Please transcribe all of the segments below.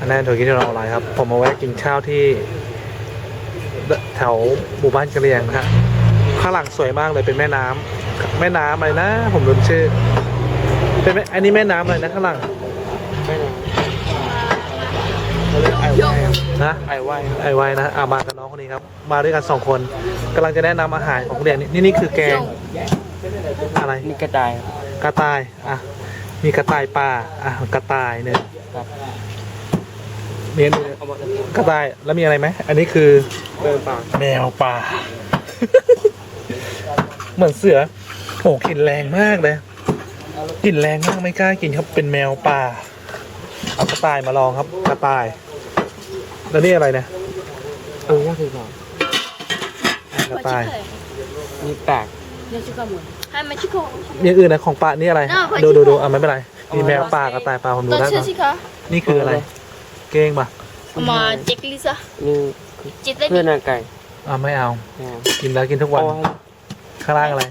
อันนั้นถั่วกินที่เราอะไรครับ ผมมาแวะกินข้าวที่ แถวหมู่บ้านกะเหรียงนะฮะข้างหลังสวยมากเลยเป็นแม่น้ำแม่น้ำอะไรนะ ผมลืมชื่อ เป็นแม่อันนี้แม่น้ำอะไรนะข้างหลังไม่นะไอไวนะไอไหวไอไวนะอามากับน้องคนนี้ครับ มาด้วยกันสองคนกำลังจะแนะนำอาหารของเรียนนี่นี่นี่คือแกง อะไรนี่กระต่ายครับกระต่าย อะ มีกระต่ายป่า อะ กระต่ายหนึ่งครับ มีอันอื่นเอาหมดเลยกระต่ายแล้วมีอะไรไหมอันนี้คือเดินป่าแมวป่า เหมือนเสือโหกลิ่นแรงมากเลยกลิ่นแรงมากไม่กล้ากินครับเป็นแมวป่าเอากระต่ายมาลองครับกระต่าย แล้วนี่อะไรเนี่ยเออว่าคือก่อนกระต่ายมีแปลกเนี่ยชิคกี้พายให้มาชิคกี้พายอย่างอื่นนะของป่านี่อะไรน่าขอดูดูดูชิคกี้พายอะไม่เป็นไรมีแมวป่ากระต่ายป่าผมดูตัวได้เชื่อก่อนสิคะนี่คืออะไร เก้งป่ะมาเจ็กลิซ่านี่จิตได้เพื่อนนางไก่อ่าไม่เอาแมวกินแล้วกินทุกวันโอ้ยข้างล่างอะไร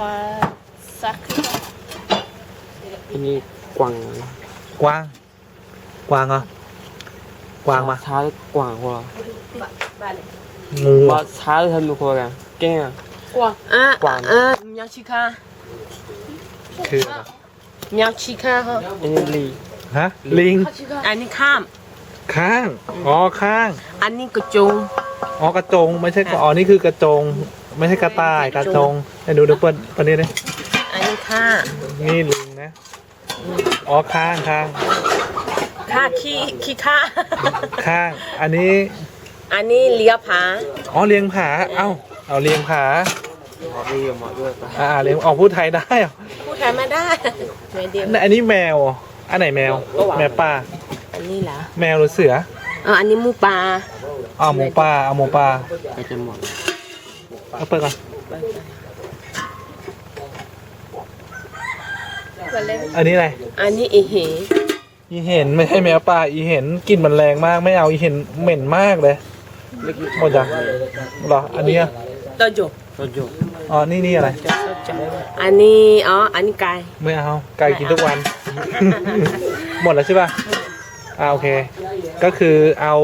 มาสักอันนี้กวางกวางกวางเหรอกวางมาช้าหรือกวางหัวงูว่าอะช้าหรือทำดูหัวกันเก่งอะกวางอะกวางอะเมียวชิคาคืออะไรเมียวชิคาเหรออันนี้ลี ฮะ ลิง อันนี้ข้าม ข้าง อ๋อ ข้าง อันนี้กระจงอ๋อ กระจง ไม่ใช่กระอ๋อ นี่คือกระจง ไม่ใช่กระต่าย กระจงไอ้ดูดูเปิดเปิดนี่เลยอันนี้ข้านี่ลิงนะ อ๋อ ข้างข้าง ข้าขี้ขี้ข้าข้าง อันนี้ อันนี้เลียผา อ๋อ เลี้ยงผา เอ้า เอาเลี้ยงผาลีออกมาด้วยปะอ่าเลี้ยงออกพูดไทยได้เหรอพูดไทยไม่ได้ไม่เดียวอันนี้แมวเหร ออันไหนแมว แมวป่า อันนี้เหรอแมวหรือเสืออะอันนี้หมูปลาเอาหมูป่าเอาหมูป่าก็จะหมดเอาเปิดก่อน อันนี้อะไร อันนี้เอเหอีเห็นไม่ใช่แมวป่า อีเห็นกลิ่นมันแรงมากไม่เอาอีเห็นเหม็นมากเลยหมดจ้ะเหรออันนี้อะตอจบ ตัวจุก อ๋อ นี่นี่อะไร อันนี้อ๋อ อันนี้ไก่ไม่เอา ไก่กินทุกวัน หมดแล้วใช่ป่ะอ่าโอเค ก็คือเอา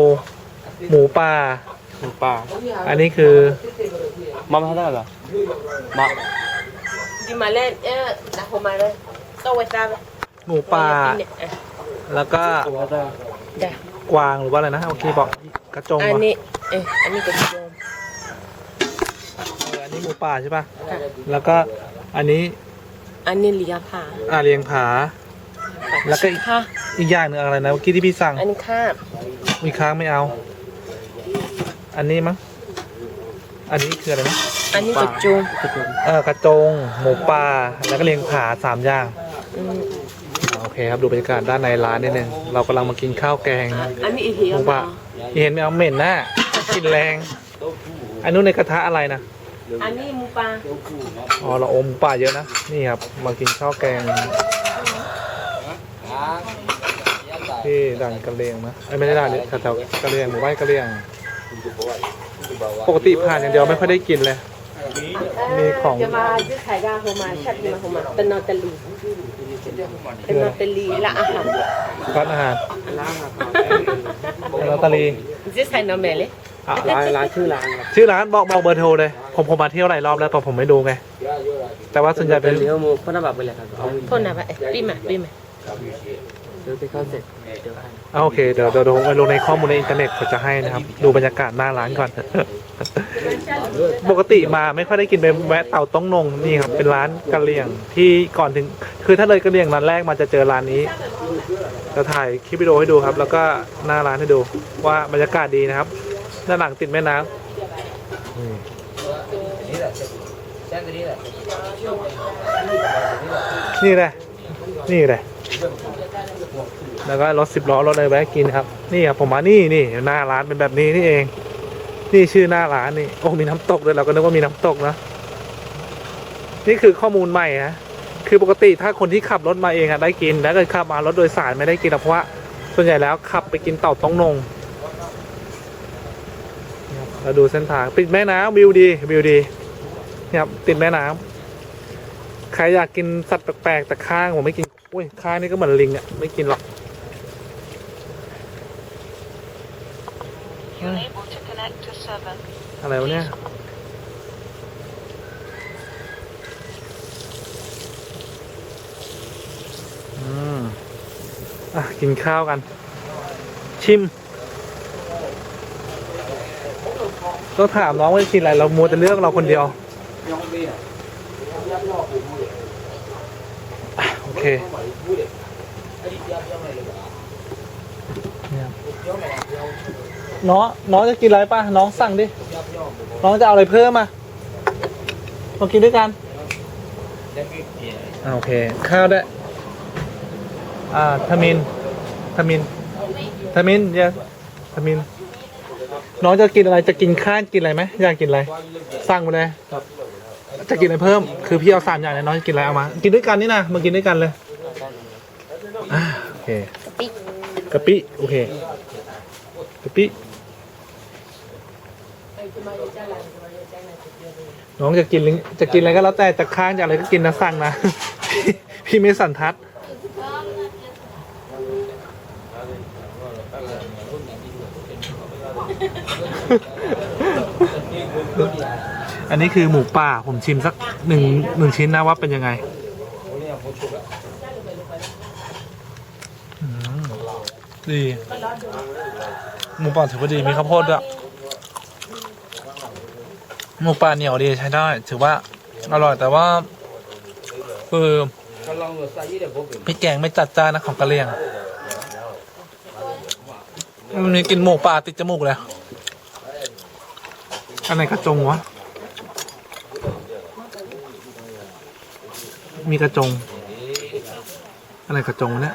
หมูป่า หมูป่า อันนี้คือมาไม่ได้เหรอมาดิมาเล่นเออนะผมมาเลยต้องไว้ตามหมูป่า แล้วก็ไม่ได้ได้กวางหรือว่าอะไรนะโอเคบอกกระจงอันวะนี้เอออันนี้กระจงเอออันนี้หมูป่าใช่ป่ะ แล้วก็อันนี้อันนี้เลียผาอาเลียงผา แล้วก็อีกค่ะอีกอย่างหนึ่งอะไรนะเมื่อกี้ที่พี่สั่งอันนี้ข้ามมีค้างไม่เอา อันนี้มั้ง อันนี้คืออะไรนะอันนี้กระจงกระจุกเออกระจง หมูป่า แล้วก็เลียงผาสามอย่างอืมอ่าโอเคครับดูบรรยากาศด้านในร้านนิดนึงเรากำลังมากินข้าวแกง อันนี้เอเหหมูป่าอะเห็นไหมเอาเหม็นหน้ากินแรง อันนู้นในกระทะอะไรนะ อันนี้หมูปลาอ๋อเราอมป่าเยอะนะ นี่ครับ มากินข้าวแกงที่ด่านกะเลียงนะเอ้ยไม่ได้ด่านนี้แถวๆกะเลียงหมู่บ้านกะเลียง ปกติผ่านอย่างเดียวไม่ค่อยได้กินเลย มีของจะมาซื้อขายดาวโฮมาชัดมาโฮมาตะนอตะลีตะนอตะลีละอาหารร้านอาหารร้านอาหาร Dạ. ลอตเตอรี่ซื้อขายนอแม่เลยอะร้านร้านชื่อร้านครับชื่อร้านบอกบอกเบอร์โทรเลย ผมผมมาเที่ยวหลายรอบแล้วแต่ผมไม่ดูไง แต่ว่าส่วนใหญ่เป็เป็นนเลี้ยวมือพ่อหน้าบัตรไปเลยครับเอาพ่นนะว่าปีใหม่ปีใหม่เดี๋ยวที่เขาเสร็จเดี๋ยวให้อะโอเคเดี๋ยวเดี๋ยวเดี๋ยวผมไปลงในข้อมูลในอินเทอร์เน็ตผมจะให้นะครับ ดูบรรยากาศหน้าร้านก่อน ปกติมาไม่ค่อยได้กินไปแวะเต่าต้องนงนี่ครับเป็นร้านกะเหรี่ยงที่ก่อนถึง คือถ้าเลยกะเหรี่ยงร้านแรกมาจะเจอร้านนี้จะถ่ายคลิปวิดีโอให้ดูครับ แล้วก็หน้าร้านให้ดูว่าบรรยากาศดีนะครับด้านหลังติดแม่น้ำอืม นี่แหละนี่แหละแล้วก็รถสิบล้อรถอะไรแวะกินครับ นี่ครับผมมานี่นี่หน้าร้านเป็นแบบนี้นี่เอง นี่ชื่อหน้าร้านนี่โอ้มีน้ำตกด้วยเราก็นึกว่ามีน้ำตกนะนี่คือข้อมูลใหม่นะคือปกติถ้าคนที่ขับรถมาเองอะได้กินแล้วกิดขับมารถโดยสารไม่ได้กินหรอกเพราะว่าส่วนใหญ่แล้วขับไปกินเต่าต้องนงนะครับเราดูเส้นทางติดแม่น้ำวิวดีวิวดีนะครับติดแม่น้ำ ใครอยากกินสัตว์แปลกๆแต่ข้างผมไม่กินอุ้ยข้างนี่ก็เหมือนลิงอะไม่กินหรอกอะไรวะเนี่ยอืมอะกินข้าวกัน ชิมต้องถามน้องว่าจะกินอะไรเรามัวแต่เลือกเราคนเดียวอะโอเคเน้องน้องจะกินอะไรป่ะ น้องสั่งดิ น้องจะเอาอะไรเพิ่มอะมากินด้วยกันอ่าโอเค ข้าวได้ อ่าทามินทามินทามินเยสทามิน น้องจะกินอะไร จะกินข้าวกินอะไรไหมอยากกินอะไร สั่งมาเลยจะกินอะไรเพิ่ม คือพี่เอาสามอย่างเนี่ยน้องจะกินอะไรเอามา กินด้วยกันนี่นะมากินด้วยกันเลย เคปิกะปิโอเคกะปิน้องจะกินลิงจะกินอะไรก็แล้วแต่จะค้างจะอะไรก็กินนะสั่งนะพี่พี่ไม่สันทัดอันนี้คือหมูป่าผมชิมสักหนึ่งหนึ่งชิ้นนะว่าเป็นยังไงอืม ดีหมูป่าถือว่าดีมีข้าวโพดด้วยหมูป่าเหนียวดีใช้ได้ ถือว่าอร่อยแต่ว่าคือพริกแกงไม่จัดจ้านนะของกะเหรี่ยงมันมีกลินหมูป่าติดจมูกเลยอันไหนกระจงวะ มีกระจง อะไรกระจงเนี่ย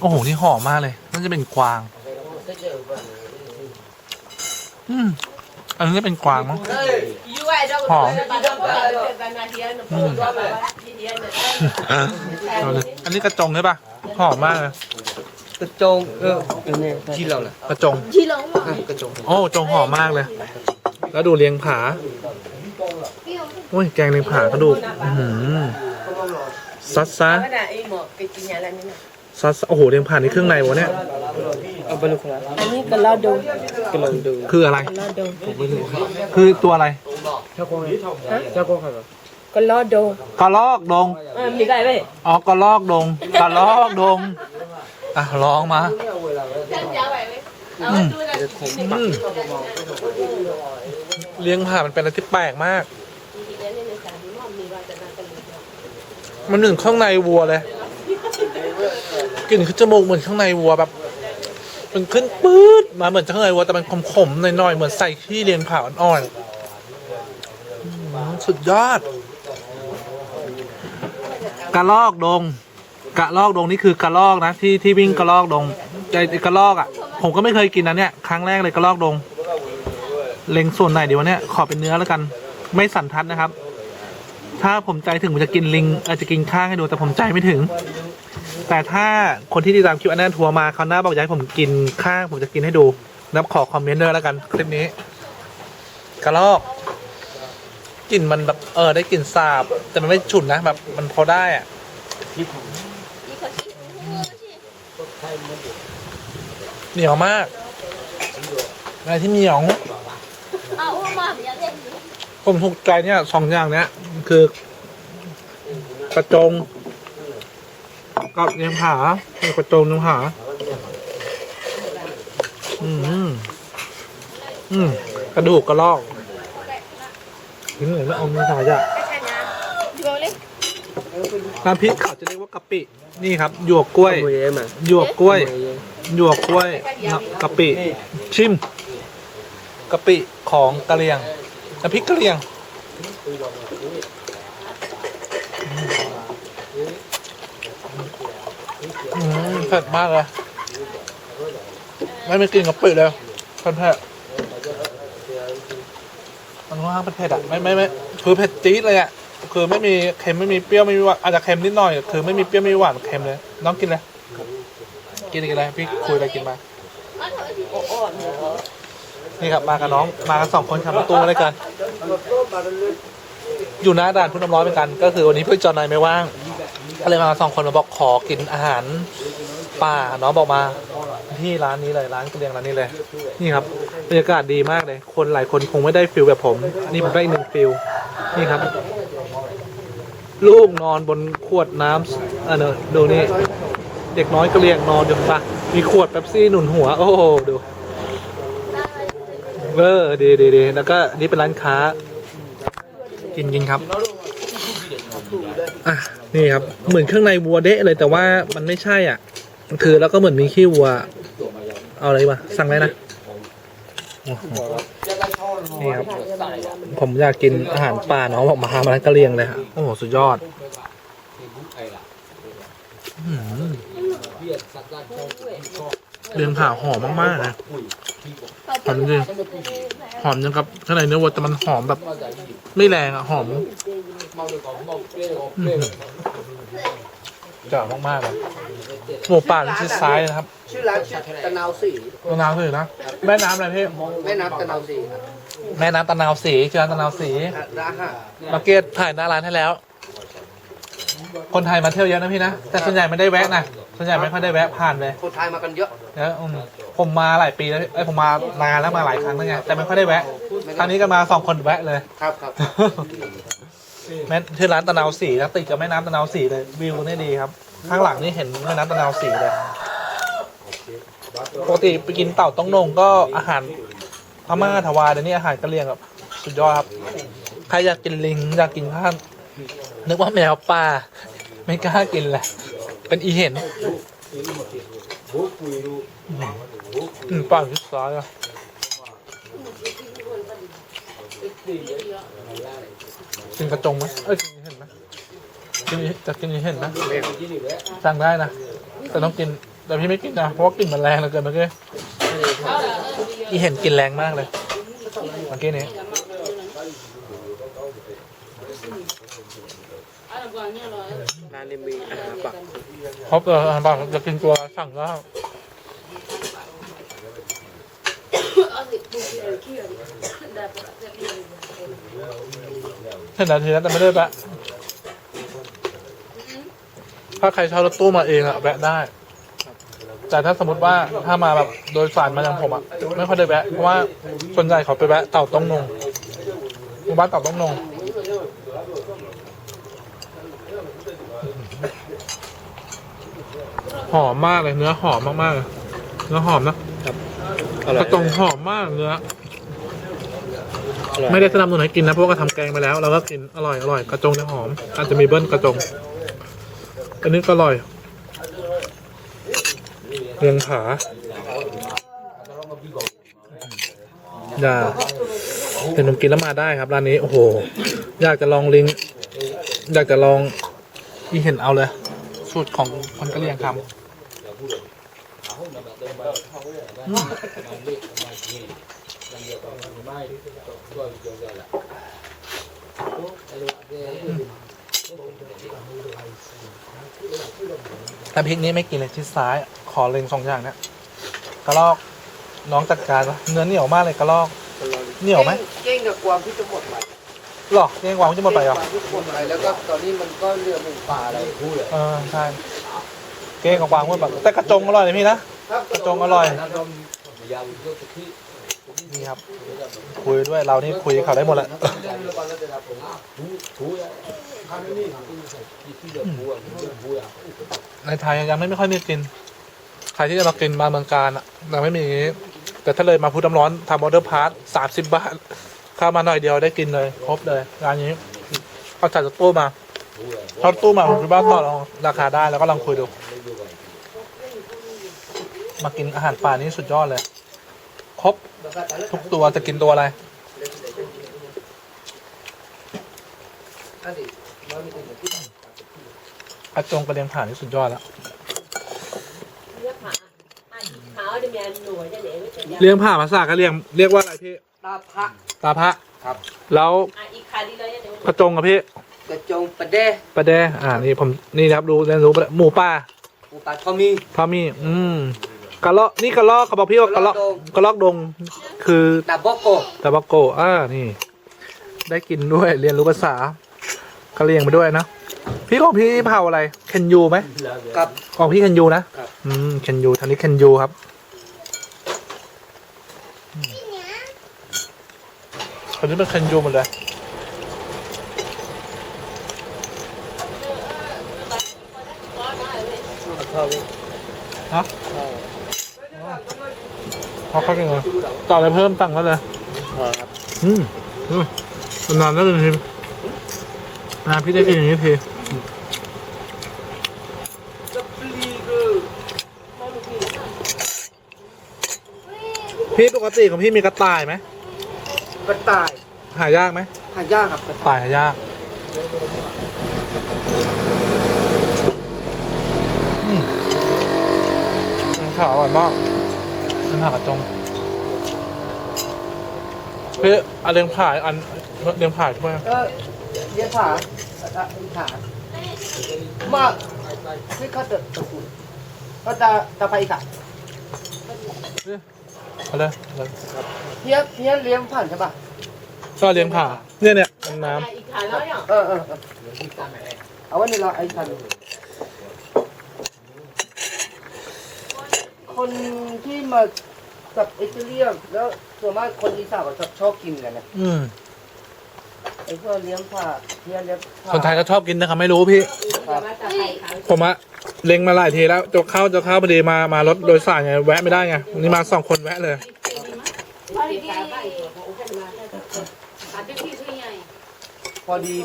โอ้โห นี่หอมมากเลย น่าจะเป็นกวาง อืม อันนี้เป็นกวางมั้ง หอมอืมเอาเลยอันนี้กระจงใช่ปะหอมมากเลย กระจงเออเนี่ยที่เราแหละกระจง Chi lông mà. กระจงโอ้จงหอมมากเลย แล้วดูเลียงผาโอ้ยแกงเลียงผากระดูกอื้อหือซัดซะ Apa dah? Eh, mak kecil nyala ni nak. ซัดซะโอ้โหเลียงผานี่เครื่องในวะเนี่ย เอาไปลูกค้า Ini kelado. ก็ลองดูคืออะไร Kelado. คือตัวอะไรเจ้าโกงไงเจ้าโกงใครวะ Kelado. กระลอกดง Ah, beli kat baik. อ๋อกระลอกดงกระลอกดงอะลองมาอืมอืมเลี้ยงผ่ามันเป็นอะไรที่แปลกมาก มันหนึ่งข้างในวัวเลย กลิ่นคือจมูกเหมือนข้างในวัวแบบ มันขึ้นปื๊ดมาเหมือนข้างในวัวแต่มันขมๆหน่อยๆเหมือนใส่ขี้เลียงผ่าอ่อนๆสุดยอดกระลอกดงกระลอกดงนี่คือกระลอกนะที่ที่วิ่งกระลอกดงไอ้กระลอกอะ ผมก็ไม่เคยกินนะเนี่ยครั้งแรกเลยกระลอกดง เล็งส่วนไหนดีวะเนี่ยขอเป็นเนื้อแล้วกัน ไม่สันทัดนะครับ ถ้าผมใจถึงผมจะกินลิงอาจจะกินข้างให้ดูแต่ผมใจไม่ถึง แต่ถ้าคนที่ติดตามคลิปอันนั้นทัวร์มาเขาวหน้าบอกอยากให้ผมกินข้างผมจะกินให้ดูแล้วขอคอมเมนต์ด้วยแล้วกันคลิปนี้กระลอกกลิ่นมันแบบเออได้กลิ่นสาบ แต่มันไม่ฉุนนะแบบมันพอได้อะเหนียวมากอะไรที่เหนียวผมถูกใจเนี่ยสองอย่างเนี้ยคือกระจง กับเลี้ยงผากระโจงเลี้ยงผาอืมอืมกระดูกกระลอกถึงเหนือแล้วเอาเนื้อสายอะน้ำพริกเขาจะเรียกว่ากะปิ นี่ครับ หยวกกล้วย หยวกกล้วย หยวกกล้วยน้ำกะปิ ชิมกะปิของกะเหรี่ยงน้ำพริกกะเหรี่ยงอืมเผ็ดมากเลยไม่มีกลิ่นกะปิเลยเผ็ดเผ็ดมันว่างเผ็ดอะไม่ไม่ไม่คือเผ็ดจี๊ดเลยอะคือไม่มีเค็มไม่มีเปรี้ยวไม่มีหวานอาจจะเค็มนิดหน่อย คือไม่มีเปรี้ยวไม่มีหวานเค็มเลย น้องกินเลยกินอะไรกินอะไรพี่คุยอะไรกินมานี่ครับมากับน้องมากันสองคนขับรถตู้มาด้วยกัน อยู่หน้าด่านพุทธน้ำร้อนเหมือนกัน ก็คือวันนี้เพื่อจอนนายไม่ว่างก็เลยมาสองคนมาบอกขอกินอาหาร ป่าน้องบอกมาที่ร้านนี้เลยร้านกระเลียงร้านนี้เลย นี่ครับบรรยากาศดีมากเลย คนหลายคนคงไม่ได้ฟิลแบบผมอันนี้ผมได้อีกหนึ่งฟิลนี่ครับ ลูกนอนบนขวดน้ำอันเนอดูนี่เด็กน้อยกระเลียงนอนอยู่ปะมีขวดเป๊ปซี่หนุนหัว โอ้โหดูเออดีดีดีแล้วก็นี่เป็นร้านค้า กินกินครับอะนี่ครับเหมือนเครื่องในวัวเดะเลยแต่ว่ามันไม่ใช่อะ คือแล้วก็เหมือนมีขี้วัว เอาอะไรวะสั่งอะไรนะโอ้โหนี่ครับ ผมอยากกินอาหารป่าน้องบอกมาหามาร้านกะเลียงเลยฮะโอ้โหสุดยอดอื้อหือเรียงผ่าหอมมากๆนะ หอมจริงหอมยังกับข้างในเนื้อวัวแต่มันหอมแบบ ไม่แรงอะหอม อื้อหือ จ๋ามากๆเลยหมูป่าที่ชิดซ้ายนะครับชื่อร้านชื่อตะนาวสีตะนาวสีนะ แม่น้ำอะไรพี่ แม่น้ำตะนาวสีครับแม่น้ำตะนาวสีชื่อร้านตะนาวสีร้านอาหารมาร์เก็ตถ่ายหน้าร้านให้แล้ว คนไทยมาเที่ยวเยอะนะพี่นะ แต่ส่วนใหญ่ไม่ได้แวะนะ ส่วนใหญ่ไม่ค่อยได้แวะผ่านเลย คนไทยมากันเยอะแล้วอืมผมมาหลายปีแล้วเอ้ยผมมานานแล้วมาหลายครั้งแล้วไง แต่ไม่ค่อยได้แวะ ครั้งนี้ก็มาสองคนแวะเลย ครับครับ แม่ชื่อร้านตะนาวสีนะติดกับแม่น้ำตะนาวสีเลยวิวนี่ดีครับ ข้างหลังนี่เห็นแม่น้ำตะนาวสีเลยปกติไปกินเต่าต้องนงก็อาหารพม่าทวารเดี๋ยวนี้อาหารกะเหรี่ยงแบบสุดยอดครับใครอยากกินลิงอยากกินข้าวนึกว่าแมวป่าไม่กล้ากินแหละเป็นอีเห็นอืมป่าชิดซ้ายอะ กินกระจงไหมเอ้ยกินเห็นไหมกินจะกินอีเห็นนะสั่งได้นะแต่ต้องกินแต่พี่ไม่กินนะเพราะว่ากลิ่นมันแรงเหลือเกินเมื่อกี้อีเห็นกลิ่นแรงมากเลยเมื่อกี้นี้ร้านนี้มีอาหารปักครบเลยอาหารบ้างจะกินตัวสั่งก็ เห็นนาทีแล้วแต่ไม่ได้แวะถ้าใครเช่ารถตู้มาเองอะแวะได้ แต่ถ้าสมมติว่าถ้ามาแบบโดยสารมาอย่างผมอะไม่ค่อยได้แวะเพราะว่าส่วนใหญ่เขาไปแวะเต่าต้องนงหมู่บ้านเต่าต้องนงหอมมากเลยเนื้อหอมมากๆเลยเนื้อหอมนะกระตงหอมมากเนื้อ ไม่ได้สนับสนุนให้กินนะเพราะว่าก็ทำแกงไปแล้วเราก็กินอร่อยอร่อยกระจงเนี่ยหอม อาจจะมีเบิ้ลกระจง อันนี้ก็อร่อยเรียงผาอย่าเห็นผมกินแล้วมาได้ครับร้านนี้โอ้โห อยากจะลองลิง อยากจะลองที่เห็นเอาเลยสูตรของคนกะเหรี่ยงทำ แต่พริกนี้ไม่กินเลยที่ซ้าย ขอเล็งสองอย่างเนี้ยกระลอกน้องจัดการวะเนื้อเหนียวมากเลยกระลอกเหนียวไหมเก้งกับกวางที่จะหมดไปหรอเก้งวางจะหมดไปเหรอกวางที่หมดไปแล้วก็ตอนนี้มันก็เรือหมูป่าอะไรพูดเลยเออใช่เก้งกับวางหมดไปแต่กระจงอร่อยเลยพี่นะกระจงอร่อย นี่ครับ คุยด้วยเรานี่คุยกับเขาได้หมดแหละในไทยยังไม่ไม่ค่อยมีกิน ใครที่จะมากินมาเมืองการอะยังไม่มีอย่างงี้ แต่ถ้าเลยมาพูดน้ำร้อนทำออเดอร์พาร์ทสามสิบบาทเข้ามาหน่อยเดียวได้กินเลย ครบเลยร้านนี้เอาจัดจากตู้มาทอดตู้มาผมคิดว่าต่อรองราคาได้แล้วก็ลองคุยดู มากินอาหารป่านี้สุดยอดเลย ครบ ทุกตัวจะกินตัวอะไรกระจงกระเดียงผ่านนี่สุดยอดแล้วขาวเดี๋ยวมีอันหน่วยจะเหลวจะเลี้ยงผ่าภาษากะเรียงเรียกว่าอะไรพี่ ตาพระตาพระครับ แล้วอะอีกขาดีเลยเดี๋ยวกระจงกับพี่ กระจงประเดะปลาแด อ่า นี่ผม นี่นะครับ รู้เรียนรู้ไปแล้วหมูป่าหมูป่าทอมีพามีอืม กระลอกนี่กระลอกเขาบอกพี่ว่ากระลอกกระลอกดงคือดาบโกตะบักโกอ่านี่ ได้กินด้วยเรียนรู้ภาษากะเรียงไปด้วยนะพี่ของพี่เผาอะไรเคนยูไหมกับของพี่เคนยูนะครับอืมเคนยูทางนี้เคนยูครับคนนี้เป็นเคนยูหมดเลยชอบเลยฮะ เขาเข้ากันเลยต่ออะไรเพิ่มตังค์แล้วเลยพอครับอืมอืมนานแล้วเลยทีนานพี่ได้กินอย่างนี้ทีพี่ปกติของพี่มีกระต่ายไหมกระต่าย หายากไหมหายากครับกระกต่ายระต่ายหายากอืมข้าวอร่อยมาก น้ำผักกระจงพี่เอาเลี้ยงผ่ายอันเลี้ยงผ่ายช่วยเออเดี๋ยวขาอะขามาที่เขาจะตะกุนก็ตาตาไปอีกอะเอาเลยเอาเลยเพี้ยเพี้ยเลี้ยงผ่านใช่ป่ะก็เลี้ยงผ่าเนี่ยเนี่ยน้อีกขาแล้วเนี่ยเออเออเออเอาไว้ในเราไอ้ทัน คนที่มากับอิตาเลียนแล้วส่วนมากคนอีสานก็ชอบชอบกินกันนะำอืมไอ้พวกเลี้ยงผ่าเลี้ยงเลี้ยงผ่าคนไทยก็ชอบกินนะครับไม่รู้พี่ครับผมอะเล็งมาหลายทีแล้วจะเข้าจะเข้าพอดีมามารถโดยสารไงแวะไม่ได้ไงวันนี้มาสองคนแวะเลย พอดี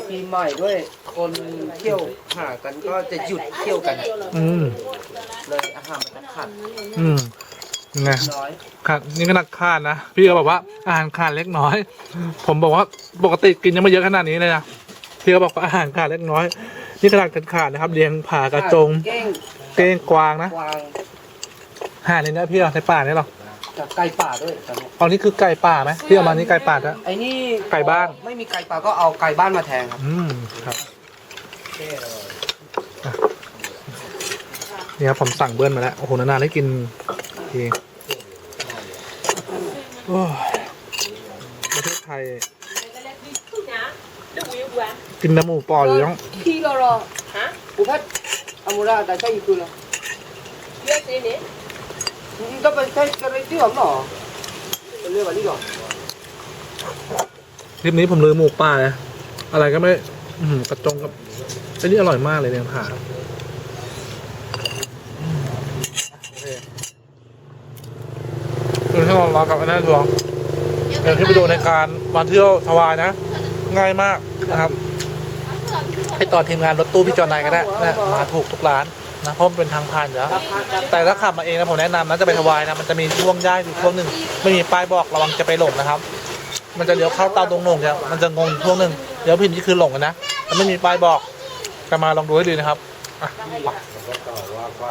ปีใหม่ด้วย คนเที่ยวหากันก็จะหยุดเที่ยวกัน อืม เลยอาหารมันจะขาดอืมไงน้อยขาดนี่ก็นักขาดนะ พี่ก็บอกว่าอาหารขาดเล็กน้อย ผมบอกว่าปกติกินยังไม่เยอะขนาดนี้เลยนะ พี่ก็บอกว่าอาหารขาดเล็กน้อย นี่ขนาดขาดขาดนะครับ เลี้ยงผ่ากระจง เก้งเก้งกวางนะ กวางห่านในนี้พี่เหรอในป่าเนี่ยเหรอ กับไก่ป่าด้วยตอนนี้เอานี่คือไก่ป่าไหมพี่เอามานี่ไก่ป่าแล้วไอ้นี่ไก่บ้าน ไม่มีไก่ป่าก็เอาไก่บ้านมาแทนครับอืมครับอะเนี่ยครับผมสั่งเบิ้ลมาแล้ว โอ้โห นานๆได้กินทีโอ้ยประเทศไทย กินน้ำหมูปอหรือยังพี่ก็รอฮะอุพัฒอามูราแต่ใช่อยู่คือเหรอเยอะสิเนี่ยอืมก็เป็นใช่กระไรที่หรอหนอเป็นเรื่องแบบนี้ก่อนคลิปนี้ผมลืมหมูป่าเลยอะไรก็ไม่อืมกระจงกับไอ้นี่อร่อยมากเลยเนี่ยผ่าอืมโอเคเดี๋ยวให้เรารอกับอันนั้นทวงเดี๋ยวที่ไปดูในการมาเที่ยวทวายนะ ง่ายมากนะครับ ให้ต่อทีมงานรถตู้พี่จอนายก็ได้นะมาถูกทุกร้าน นะเพราะมันเป็นทางผ่านอยู่แล้วแต่ถ้าขับมาเองนะผมแนะนำนะจะไปทวายนะมันจะมีช่วงย่ายอยู่ช่วงหนึ่งไม่มีป้ายบอกระวังจะไปหลงนะครับ มันจะเลี้ยวเข้าเตาตรงงงจะมันจะงงอยู่ช่วงหนึ่งเดี๋ยวผิดนี่คือหลงกันนะแล้วไม่มีป้ายบอกกันมาลองดูให้ดีนะครับอะไป